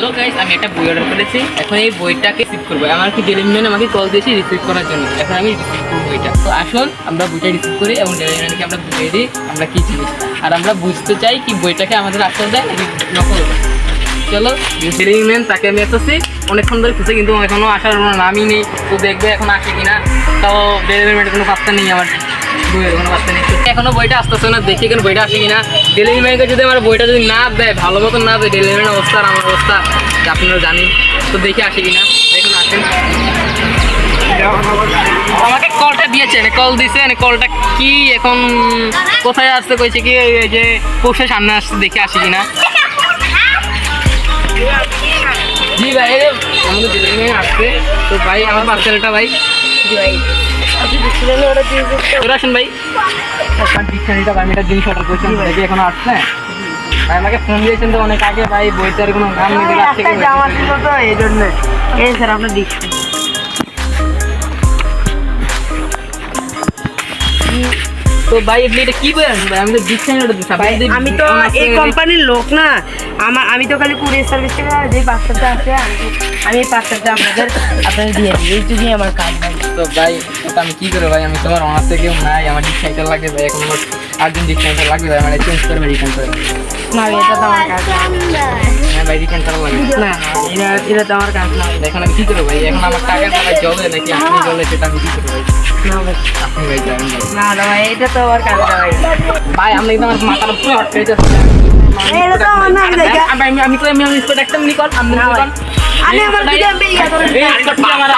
Hello guys আমি একটা বই অর্ডার করেছি। এখন এই বইটাকে রিসিভ করব। আমার কি ডেলিভারি আমাকে কল দিয়েছি রিসিভ করার জন্য। এখন আমি রিসিভ করব বইটা। তো আসুন, আমরা বইটা রিসিভ করি এবং ডেলিভারি ম্যানকে আমরা বুঝিয়ে দিই, আমরা কি জিনিস। আর আমরা বুঝতে চাই কি বইটাকে আমাদের আসল দেয় নাকি নকল চলো ডেলিভারি ম্যান তাকে আমি এসেছি। অনেকক্ষণ ধরে খুঁজে কিন্তু এখনও আসার কোনো নামই নেই। তো দেখবে এখন আসে কিনা। তাও ডেলিভারি ম্যানের কোনো পাত্তা নেই আমার। এখনও বইটা আসতেছে না, দেখি কেন বইটা আসে কিনা। ডেলিভারি ম্যানকে যদি আমার বইটা যদি না দেয়, ভালো মতন না দেয় ডেলিভারি ম্যানের অবস্থা আমার অবস্থা আপনারা জানেন। তো দেখি আসে কিনা। দেখুন, আসেন। আমাকে কলটা দিয়েছেন কল দিয়েছেন কলটা কি, এখন কোথায় আসতে কইছে কি, এই যে পোষে সামনে আসতে দেখে আসে কিনা। জি ভাই, আমাদের আসছে। তো ভাই, আমার পার্সেলটা ভাই আসুন ভাই। আমি একটা জিনিস অর্ডার করেছিলাম দেখি এখনও আসছে? ভাই আমাকে ফোন দিয়েছেন তো অনেক আগে ভাই বইটার কোনো নাম নেই দেখে আসছে জামা ছিল তো এই জন্য। এই স্যার আপনার দিচ্ছি। তো ভাই আপনি এটা কি বই আনছেন ভাই? আমি তো ডিকশনারিটা দিচ্ছি ভাই আমি তো এই কোম্পানির লোক না। আমার আমি তো খালি কুরিয়ার সার্ভিস থেকে যে আছে আমি এই পার্সেলটা আপনাদের আপনাদের দিয়ে দিই। এই যদি আমার কাজ তো ভাই ওটা আমি কি করে ভাই? আমি তোমার অনার থেকেও নাই আমার ডিকশনারিটা লাগবে ভাই এখন আমার আর্জেন্ট ডিকশনারিটা লাগবে ভাই আমার চেঞ্জ করবে করে। না এটা তো আমার কাজ। না হ্যাঁ ভাই রিটার্ন লাগবে না এটা এটা তো আমার কাজ না। এখন আমি কি করব ভাই? এখন আমার টাকা টাকা জলে নাকি? আপনি জলে সেটা আমি কি করব ভাই? আপনি ভাই জানেন না না ভাই এটা তো আমার কাজ না ভাই। ভাই আমি একদম আমার পুরো হট হয়ে যাচ্ছে। আমি তো আমি আমি প্রোডাক্টটা নিকল আমি ভিডিও করে। আমার